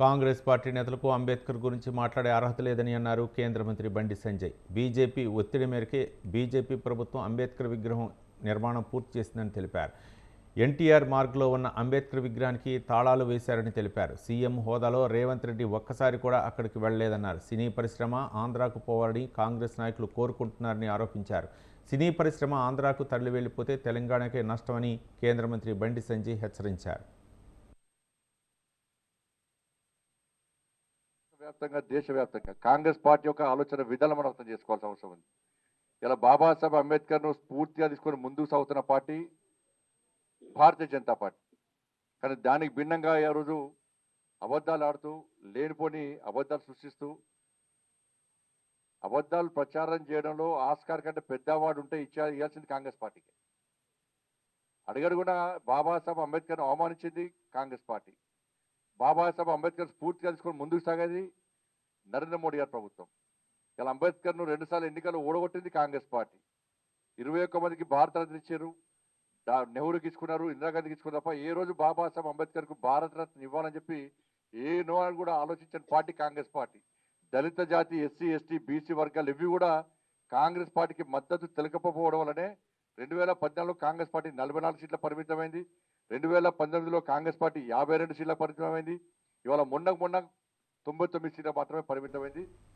Congress party నేతలకు అంబేద్కర్ గురించి మాట్లాడే అర్హత లేదని అన్నారు కేంద్ర మంత్రి బండి సంజయ్. బీజేపీ ఒత్తిడి మేరకే బీజేపీ ప్రభుత్వం అంబేద్కర్ విగ్రహం నిర్మాణం పూర్తి చేసిందని తెలిపారు. ఎన్టీఆర్ మార్గ్లో ఉన్న అంబేద్కర్ విగ్రహానికి తాళాలు వేశారని తెలిపారు. సీఎం హోదాలో రేవంత్ రెడ్డి ఒక్కసారి కూడా అక్కడికి వెళ్ళలేదన్నారు సినీ పరిశ్రమ ఆంధ్రాకు పోవాలని కాంగ్రెస్ నాయకులు కోరుకుంటున్నారని ఆరోపించారు. సినీ పరిశ్రమ ఆంధ్రాకు తరలి వెళ్ళిపోతే తెలంగాణకే నష్టమని కేంద్ర మంత్రి బండి సంజయ్ హెచ్చరించారు. వ్యాప్తంగా దేశవ్యాప్తంగా. కాంగ్రెస్ పార్టీ యొక్క ఆలోచన విధానం మనం అర్థం చేసుకోవాల్సిన అవసరం ఉంది. ఇలా బాబాసాహెబ్ అంబేద్కర్ను స్ఫూర్తిగా తీసుకొని ముందుకు సాగుతున్న పార్టీ భారతీయ జనతా పార్టీ. కానీ దానికి భిన్నంగా ఆ రోజు అబద్ధాలు ఆడుతూ లేనిపోని అబద్ధాలు సృష్టిస్తూ అబద్ధాలు ప్రచారం చేయడంలో ఆస్కార్ కంటే పెద్దవాడు ఉంటే ఇచ్చా ఇవ్వాల్సింది కాంగ్రెస్ పార్టీకి. అడిగడుగున బాబాసాహెబ్ అంబేద్కర్ను అవమానించింది కాంగ్రెస్ పార్టీ. బాబాసాహెబ్ అంబేద్కర్ స్ఫూర్తి తెలుసుకొని ముందుకు సాగేది నరేంద్ర మోడీ గారి ప్రభుత్వం. ఇలా అంబేద్కర్ను రెండుసార్లు ఎన్నికలు ఓడగొట్టింది కాంగ్రెస్ పార్టీ. ఇరవై ఒక్క మందికి భారతరత్న ఇచ్చారు. నెహ్రూకి ఇచ్చుకున్నారు ఇందిరాగాంధీకి ఇచ్చుకున్నారు తప్ప ఏ రోజు బాబాసాహెబ్ అంబేద్కర్కు భారతరత్న ఇవ్వాలని చెప్పి ఏ నో అని కూడా ఆలోచించని పార్టీ కాంగ్రెస్ పార్టీ. దళిత జాతి ఎస్సీ ఎస్టీ బీసీ వర్గాలు ఇవి కూడా కాంగ్రెస్ పార్టీకి మద్దతు తెలకపోవడం వల్ల కాంగ్రెస్ పార్టీ నలభై నాలుగు సీట్ల పరిమితమైంది. రెండు వేల పంతొమ్మిదిలో కాంగ్రెస్ పార్టీ యాభై రెండు సీట్ల పరిమితమైంది. ఇవాళ మొన్న మొన్న తొంభై తొమ్మిది సీట్ల మాత్రమే పరిమితమైంది.